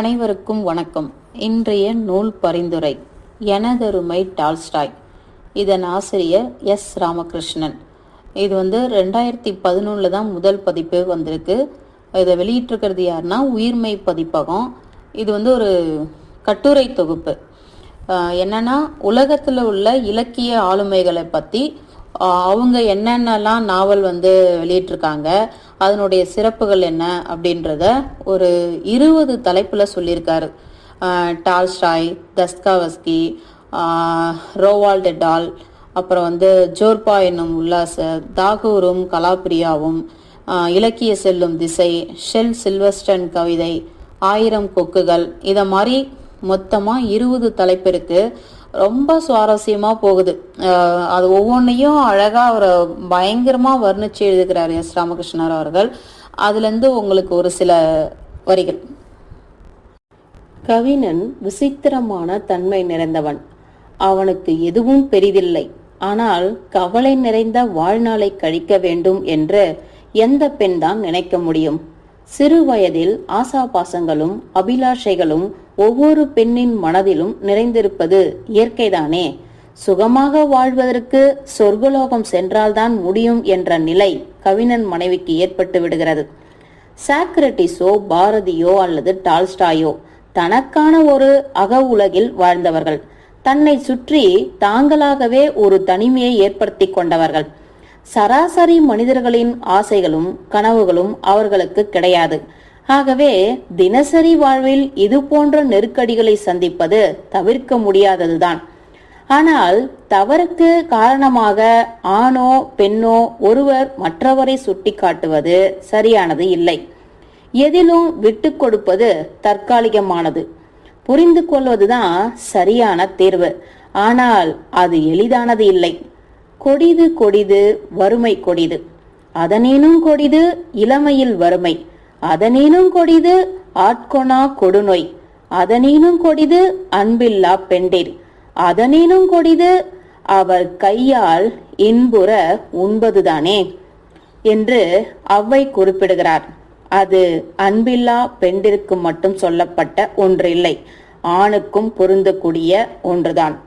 அனைவருக்கும் வணக்கம். இன்றைய நூல் பரிந்துரை எனதருமை டால்ஸ்டாய். இதன் ஆசிரியர் எஸ். ராமகிருஷ்ணன். இது வந்து ரெண்டாயிரத்தி பதினொன்றில் தான் முதல் பதிப்பு வந்திருக்கு. இதை வெளியிட்டிருக்கிறது யாருன்னா உயிர்மை பதிப்பகம். இது வந்து ஒரு கட்டுரை தொகுப்பு. என்னன்னா உலகத்தில் உள்ள இலக்கிய ஆளுமைகளை பற்றி அவங்க என்னென்னலாம் நாவல் வந்து வெளியிட்டிருக்காங்க அதனுடைய சிறப்புகள் என்ன அப்படின்றத ஒரு இருபது தலைப்பில் சொல்லியிருக்காரு. டால்ஸ்டாய் தஸ்காவஸ்கி ரோவால் ரோவால்ட் டால் அப்புறம் வந்து ஜோர்பா என்னும் உல்லாச தாகூரும் கலாபிரியாவும் இலக்கிய செல்லும் திசை ஷெல் சில்வஸ்டன் கவிதை ஆயிரம் கொக்குகள் இதை மாதிரி மொத்தமாக இருபது தலைப்பு இருக்குது ரொம்ப சுவாரஸ்யமாக போகுது. அது ஒவ்வொன்றையும் அழகாக அவர் பயங்கரமாக வர்ணித்து எழுதுகிறார் எஸ் ராமகிருஷ்ணர் அவர்கள். அதுலேருந்து உங்களுக்கு ஒரு சில வரிகள். கவினன் விசித்திரமான தன்மை நிறைந்தவன். அவனுக்கு எதுவும் பெரிதில்லை. ஆனால் கவலை நிறைந்த வாழ்நாளை கழிக்க வேண்டும் என்று எந்த பெண்தான் நினைக்க முடியும்? சிறு வயதில் ஆசாபாசங்களும் அபிலாஷைகளும் ஒவ்வொரு பெண்ணின் மனதிலும் நிறைந்திருப்பது இயற்கைதானே. சுகமாக வாழ்வதற்கு சொர்க்கலோகம் சென்றால்தான் முடியும் என்ற நிலை கவிஞன் மனைவிக்கு ஏற்பட்டு விடுகிறது. சாக்ரட்டிஸோ பாரதியோ அல்லது டால்ஸ்டாயோ தனக்கான ஒரு அக உலகில் வாழ்ந்தவர்கள். தன்னை சுற்றி தாங்களாகவே ஒரு தனிமையை ஏற்படுத்தி கொண்டவர்கள். சராசரி மனிதர்களின் ஆசைகளும் கனவுகளும் அவர்களுக்கு கிடையாது. ஆகவே தினசரி வாழ்வில் இது போன்ற நெருக்கடிகளை சந்திப்பது தவிர்க்க முடியாததுதான். ஆனால் தவறுக்கு காரணமாக ஆணோ பெண்ணோ ஒருவர் மற்றவரை சுட்டிக்காட்டுவது சரியானது இல்லை. எதிலும் விட்டு கொடுப்பது தற்காலிகமானது. புரிந்து கொள்வதுதான் சரியான தேர்வு. ஆனால் அது எளிதானது இல்லை. கொடிது கொடிது வறுமை கொடிது. அதனேனும் கொடிது இளமையில் வறுமை. அதனேனும் கொடிது ஆட்கொணா கொடுநோய். அதனேனும் கொடிது அன்பில்லா பெண்டிர். அதனேனும் கொடிது அவர் கையால் இன்புற உண்பதுதானே? என்று அவ்வை குறிப்பிடுகிறார். அது அன்பில்லா பெண்டிற்கு மட்டும் சொல்லப்பட்ட ஒன்றில்லை. ஆணுக்கும் பொருந்தக்கூடிய ஒன்றுதான்.